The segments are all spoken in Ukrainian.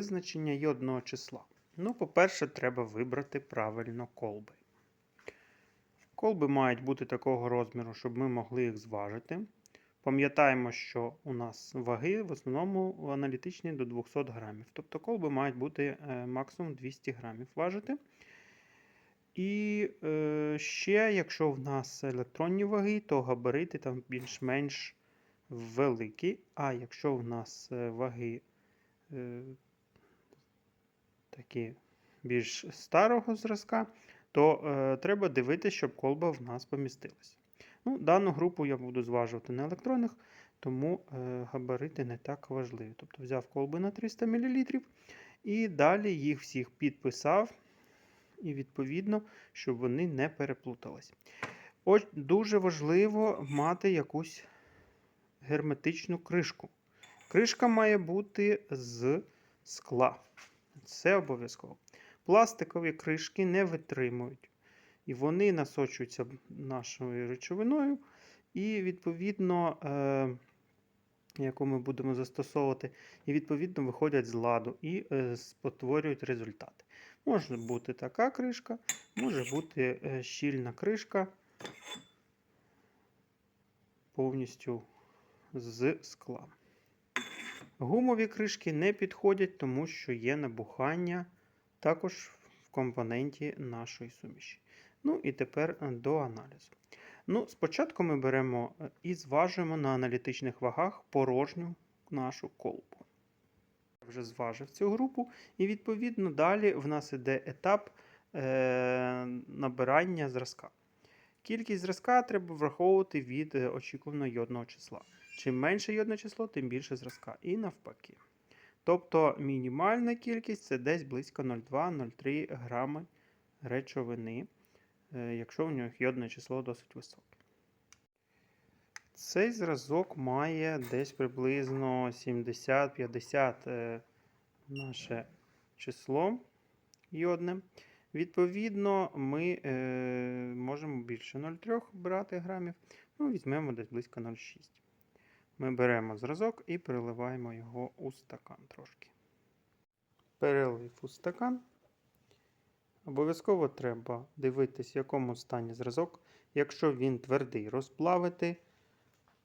визначення йодного числа. Ну, по-перше, треба вибрати правильно колби. Колби мають бути такого розміру, щоб ми могли їх зважити. Пам'ятаємо, що у нас ваги в основному аналітичні до 200 грамів. Тобто колби мають бути е, максимум 200 грамів важити. І е, ще, якщо в нас електронні ваги, то габарити там більш-менш великі. А якщо в нас е, ваги е, такі більш старого зразка, то е, треба дивитися, щоб колба в нас помістилася. Ну, Дану групу я буду зважувати на електронних, тому е, габарити не так важливі. Тобто взяв колби на 300 мл і далі їх всіх підписав, і відповідно, щоб вони не переплутались. Ось дуже важливо мати якусь герметичну кришку. Кришка має бути з скла. Це обов'язково. Пластикові кришки не витримують. І вони насочуються нашою речовиною, і, відповідно, е, яку ми будемо застосовувати, і, відповідно, виходять з ладу і е, спотворюють результати. Може бути така кришка, може бути е, щільна кришка повністю з скла. Гумові кришки не підходять, тому що є набухання також в компоненті нашої суміші. Ну і тепер е, до аналізу. Ну, Спочатку ми беремо е, і зважуємо на аналітичних вагах порожню нашу колбу. Я вже зважив цю групу, і відповідно далі в нас іде етап е, набирання зразка. Кількість зразка треба враховувати від е, очікуваного йодного числа. Чим менше йодне число, тим більше зразка. І навпаки. Тобто мінімальна кількість це десь близько 0,2-0,3 грами речовини, е, якщо в нього йодне число досить високе. Цей зразок має десь приблизно 70-50 е, наше число йодне. Відповідно, ми е, можемо більше 0,3 брати грамів, ну, візьмемо десь близько 0,6. Ми беремо зразок і переливаємо його у стакан трошки. Перелив у стакан. Обов'язково треба дивитись, в якому стані зразок. Якщо він твердий, розплавити,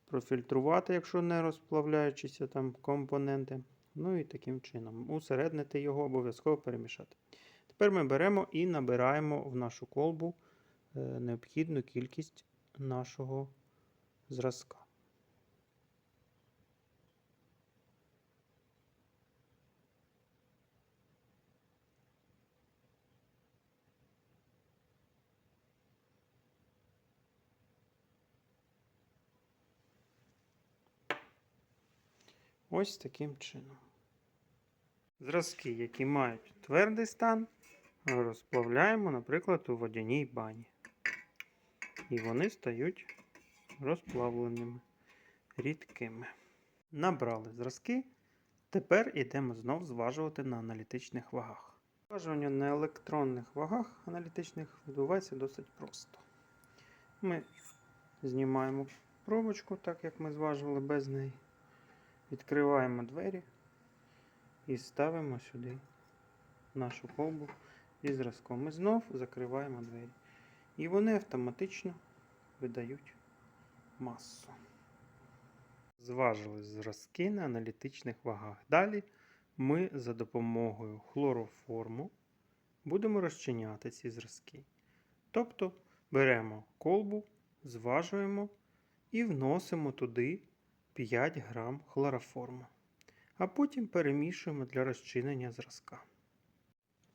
профільтрувати, якщо не розплавляючися там компоненти. Ну і таким чином усереднити його, обов'язково перемішати. Тепер ми беремо і набираємо в нашу колбу е, необхідну кількість нашого зразка. Ось таким чином. Зразки, які мають твердий стан, розплавляємо, наприклад, у водяній бані. І вони стають розплавленими, рідкими. Набрали зразки. Тепер йдемо знов зважувати на аналітичних вагах. Зважування на електронних вагах аналітичних відбувається досить просто. Ми знімаємо пробочку, так як ми зважували без неї. Відкриваємо двері і ставимо сюди нашу колбу зі зразком. І знов закриваємо двері. І вони автоматично видають масу. Зважили зразки на аналітичних вагах. Далі ми за допомогою хлороформу будемо розчиняти ці зразки. Тобто беремо колбу, зважуємо і вносимо туди 5 грам хлороформу. А потім перемішуємо для розчинення зразка.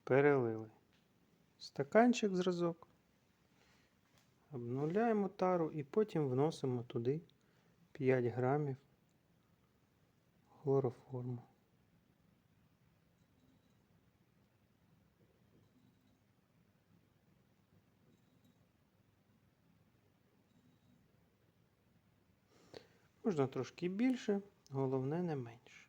Перелили стаканчик зразок, обнуляємо тару і потім вносимо туди 5 грамів хлороформу. Можна трошки більше, головне не менше.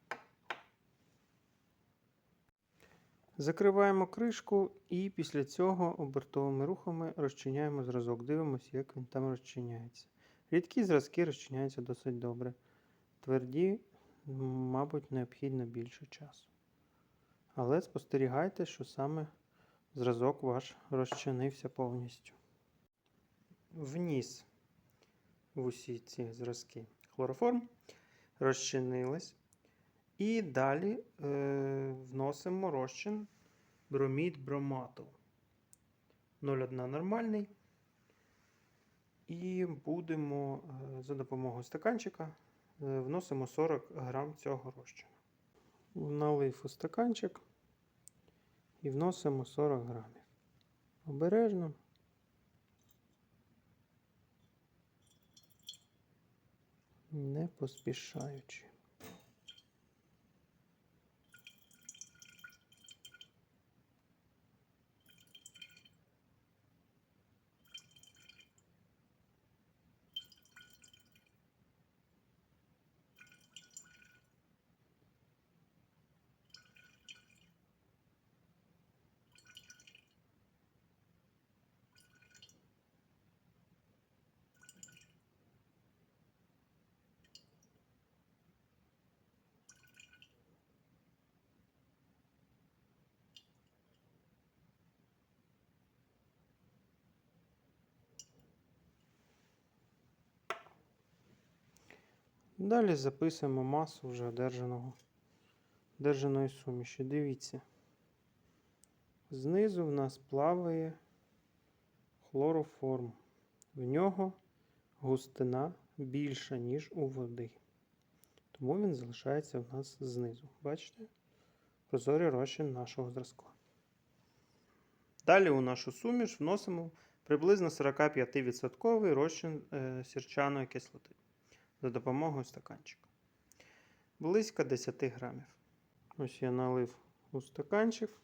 Закриваємо кришку і після цього обертовими рухами розчиняємо зразок. Дивимося, як він там розчиняється. Рідкі зразки розчиняються досить добре. Тверді, мабуть, необхідно більше часу. Але спостерігайте, що саме зразок ваш розчинився повністю. Вніс в усі ці зразки хлороформ, розчинились. І далі е, вносимо розчин бромід бромату. 0,1 нормальний. І будемо е, за допомогою стаканчика е, вносимо 40 грам цього розчину. Налив у стаканчик і вносимо 40 грамів. Обережно. Не поспішаючи. Далі записуємо масу вже одержаного, одержаної суміші. Дивіться. Знизу в нас плаває хлороформ. В нього густина більша, ніж у води. Тому він залишається в нас знизу. Бачите? Прозорий розчин нашого зразку. Далі у нашу суміш вносимо приблизно 45% розчин е, сірчаної кислоти за допомогою стаканчика. Близько 10 грамів. Ось я налив у стаканчик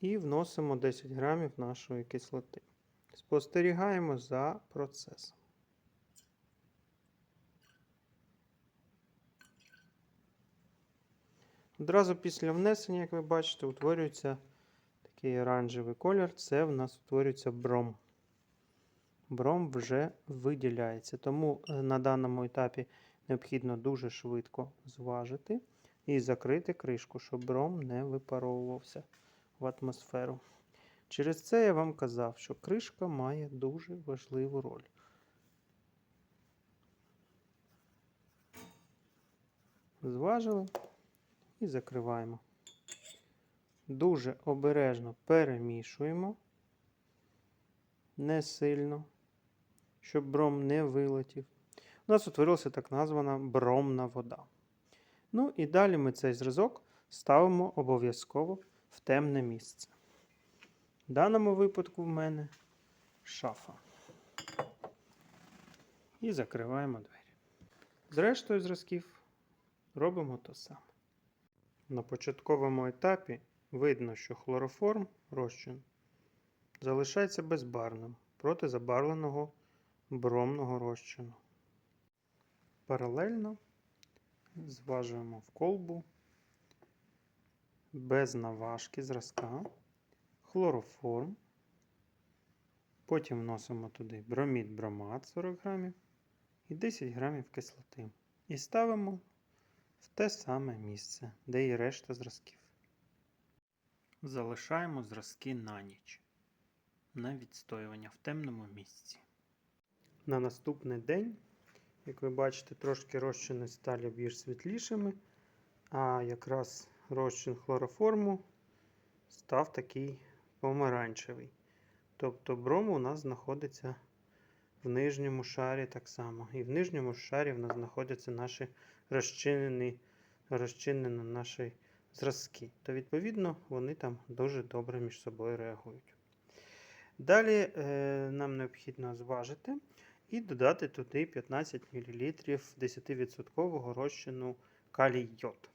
і вносимо 10 грамів нашої кислоти. Спостерігаємо за процесом. Одразу після внесення, як ви бачите, утворюється такий оранжевий колір. Це в нас утворюється бром. Бром вже виділяється. Тому е, на даному етапі необхідно дуже швидко зважити і закрити кришку, щоб бром не випаровувався в атмосферу. Через це я вам казав, що кришка має дуже важливу роль. Зважили і закриваємо. Дуже обережно перемішуємо, не сильно, щоб бром не вилетів. У нас утворилася так названа бромна вода. Ну і далі ми цей зразок ставимо обов'язково в темне місце. В даному випадку в мене шафа. І закриваємо двері. З рештою зразків робимо то саме. На початковому етапі видно, що хлороформ розчин залишається безбарвним проти забарвленого бромного розчину. Паралельно зважуємо в колбу без наважки зразка, хлороформ. Потім вносимо туди бромід бромат 40 грамів і 10 грамів кислоти. І ставимо в те саме місце, де і решта зразків. Залишаємо зразки на ніч на відстоювання в темному місці. На наступний день, як ви бачите, трошки розчини стали більш світлішими, а якраз розчин хлороформу став такий помаранчевий. Тобто бром у нас знаходиться в нижньому шарі так само. І в нижньому шарі в нас знаходяться наші розчинені, розчинені наші зразки. То, відповідно, вони там дуже добре між собою реагують. Далі е, нам необхідно зважити і додати туди 15 мл 10% розчину калій йод.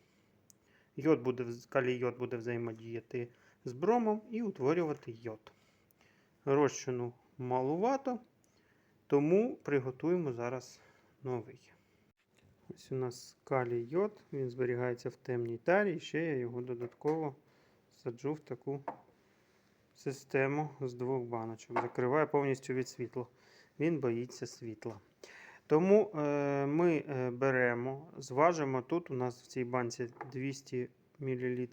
Йод буде, калій йод буде взаємодіяти з бромом і утворювати йод. Розчину малувато, тому приготуємо зараз новий. Ось у нас калій йод, він зберігається в темній тарі, і ще я його додатково саджу в таку систему з двох баночок. Закриваю повністю від світла. Він боїться світла. Тому е, ми е, беремо, зважимо тут у нас в цій банці 200 мл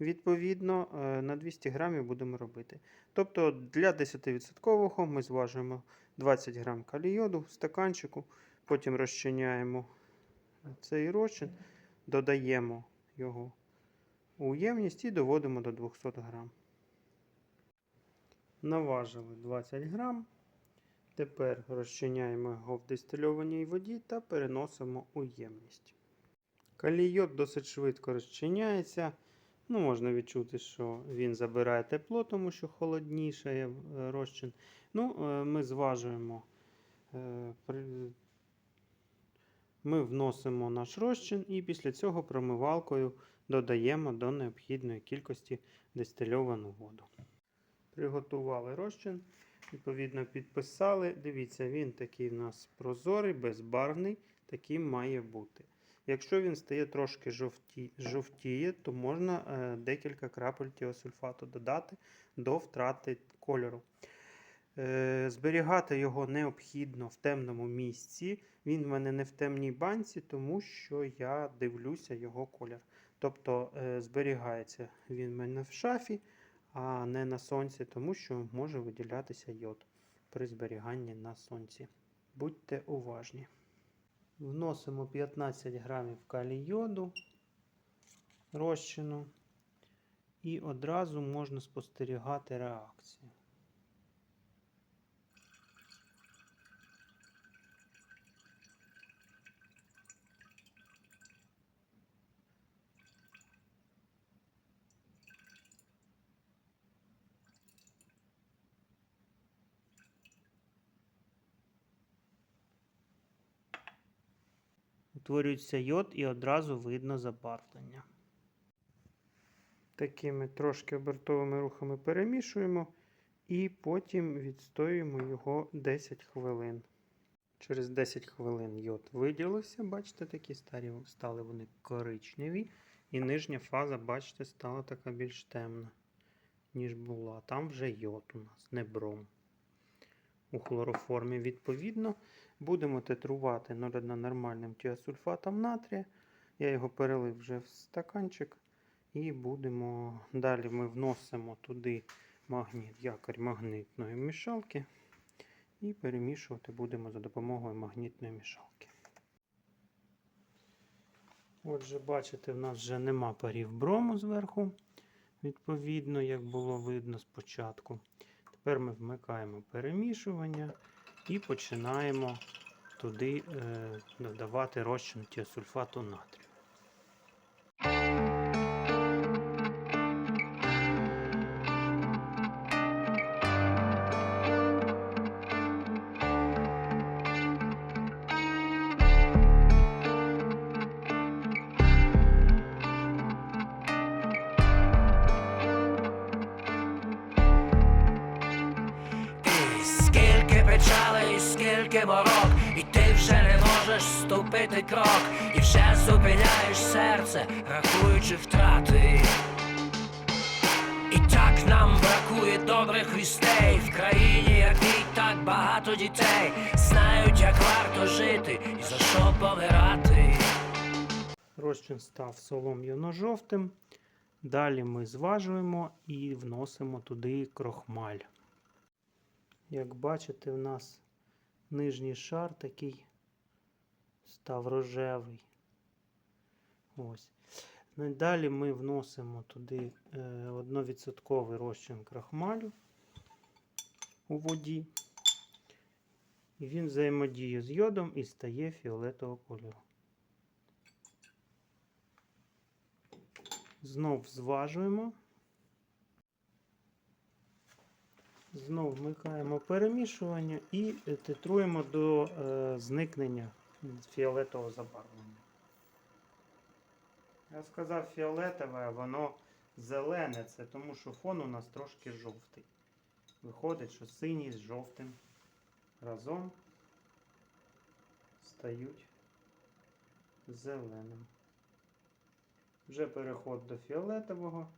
відповідно, е, на 200 грамів будемо робити. Тобто для 10% ми зважуємо 20 грам калійоду в стаканчику, потім розчиняємо цей розчин, додаємо його у ємність і доводимо до 200 грам. Наважили 20 грам. Тепер розчиняємо його в дистильованій воді та переносимо у ємність. Калійод досить швидко розчиняється. Ну, можна відчути, що він забирає тепло, тому що холодніше е, розчин. Ну, е, ми зважуємо, е, ми вносимо наш розчин і після цього промивалкою додаємо до необхідної кількості дистильовану воду. Приготували розчин, відповідно підписали. Дивіться, він такий в нас прозорий, безбарвний, таким має бути. Якщо він стає трошки жовті, жовтіє, то можна е, декілька крапель тіосульфату додати до втрати кольору. Е, зберігати його необхідно в темному місці. Він в мене не в темній банці, тому що я дивлюся його колір. Тобто е, зберігається він в мене в шафі, а не на сонці, тому що може виділятися йод при зберіганні на сонці. Будьте уважні. Вносимо 15 грамів калій йоду розчину і одразу можна спостерігати реакцію. Утворюється йод і одразу видно забарвлення. Такими трошки обертовими рухами перемішуємо і потім відстоюємо його 10 хвилин. Через 10 хвилин йод виділився, бачите, такі старі стали вони коричневі. І нижня фаза, бачите, стала така більш темна, ніж була. Там вже йод у нас, не бром. У хлороформі, відповідно, будемо тетрувати 0,1 нормальним тіосульфатом натрія. Я його перелив вже в стаканчик. І будемо далі ми вносимо туди магніт, якорь магнитної мішалки. І перемішувати будемо за допомогою магнітної мішалки. Отже, бачите, в нас вже нема парів брому зверху, відповідно, як було видно спочатку. Тепер ми вмикаємо перемішування і починаємо туди е, додавати розчин тіосульфату натрію. Скільки морок, і ти вже не можеш ступити крок, і вже зупиняєш серце, рахуючи втрати. І так нам бракує добрих вістей в країні, якій так багато дітей знають, як варто жити і за що помирати. Розчин став солом'яно-жовтим. Далі ми зважуємо і вносимо туди крохмаль. Як бачите, в нас нижній шар такий став рожевий. Ось. Ну Далі ми вносимо туди е, 1% розчин крахмалю у воді. І він взаємодіє з йодом і стає фіолетового кольору. Знов зважуємо. Знов вмикаємо перемішування і е, титруємо до е, зникнення фіолетового забарвлення. Я сказав фіолетове, воно зелене, це тому що фон у нас трошки жовтий. Виходить, що синій з жовтим разом стають зеленим. Вже переход до фіолетового.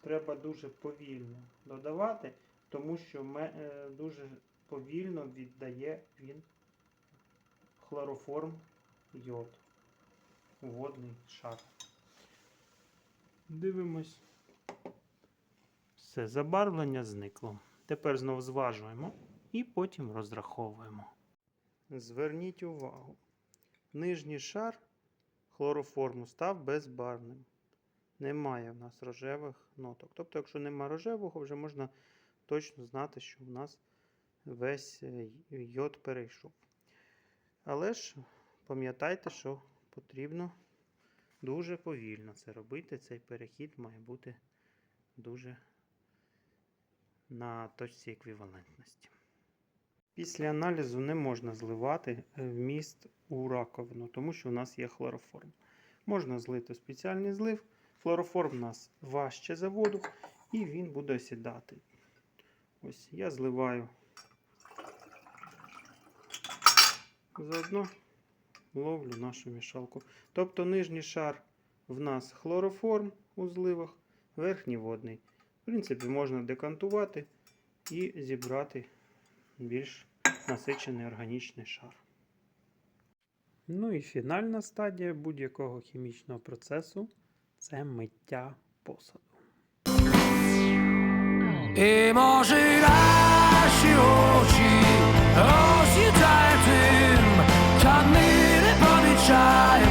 Треба дуже повільно додавати, тому що е, дуже повільно віддає він хлороформ йод у водний шар. Дивимось. Все, забарвлення зникло. Тепер знову зважуємо і потім розраховуємо. Зверніть увагу. Нижній шар хлороформу став безбарвним. Немає в нас рожевих ноток. Тобто, якщо нема рожевого, вже можна точно знати, що в нас весь е, йод перейшов. Але ж пам'ятайте, що потрібно дуже повільно це робити. Цей перехід має бути дуже на точці еквівалентності. Після аналізу не можна зливати е, вміст у раковину, тому що у нас є хлороформ. Можна злити спеціальний злив. Хлороформ у нас важче за воду, і він буде осідати. Ось я зливаю заодно ловлю нашу мішалку. Тобто нижній шар в нас хлороформ у зливах, верхній водний. В принципі, можна декантувати і зібрати більш насичений органічний шар. Ну і фінальна стадія будь-якого хімічного процесу це миття посаду. І може наші очі роз'їдає тим, та не помічає.